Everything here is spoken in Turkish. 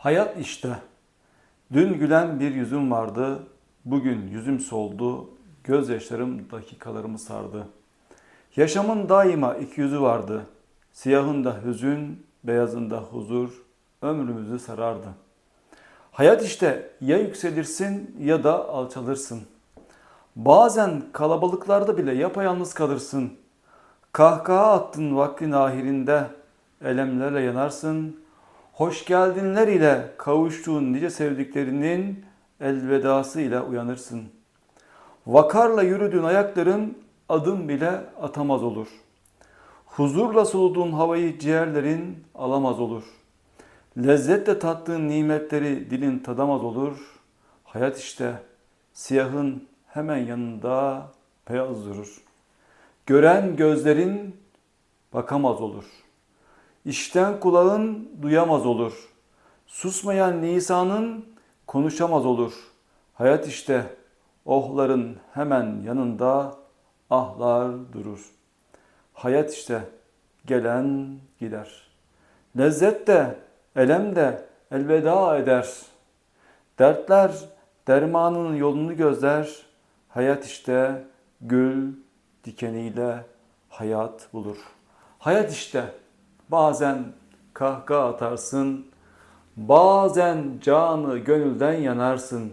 Hayat işte. Dün gülen bir yüzüm vardı. Bugün yüzüm soldu. Gözyaşlarım dakikalarımı sardı. Yaşamın daima iki yüzü vardı. Siyahında hüzün, beyazında huzur ömrümüzü sarardı. Hayat işte ya yükselirsin ya da alçalırsın. Bazen kalabalıklarda bile yapayalnız kalırsın. Kahkaha attın vaktin ahirinde, elemlerle yanarsın. Hoş geldinler ile kavuştuğun nice sevdiklerinin elvedası ile uyanırsın. Vakarla yürüdüğün ayakların adım bile atamaz olur. Huzurla soluduğun havayı ciğerlerin alamaz olur. Lezzetle tattığın nimetleri dilin tadamaz olur. Hayat işte siyahın hemen yanında beyaz durur. Gören gözlerin bakamaz olur. İşten kulağın duyamaz olur. Susmayan lisanın konuşamaz olur. Hayat işte ohların hemen yanında ahlar durur. Hayat işte gelen gider. Lezzet de elem de elveda eder. Dertler dermanının yolunu gözler. Hayat işte gül dikeniyle hayat bulur. Hayat işte bazen kahkaha atarsın, bazen canı gönülden yanarsın.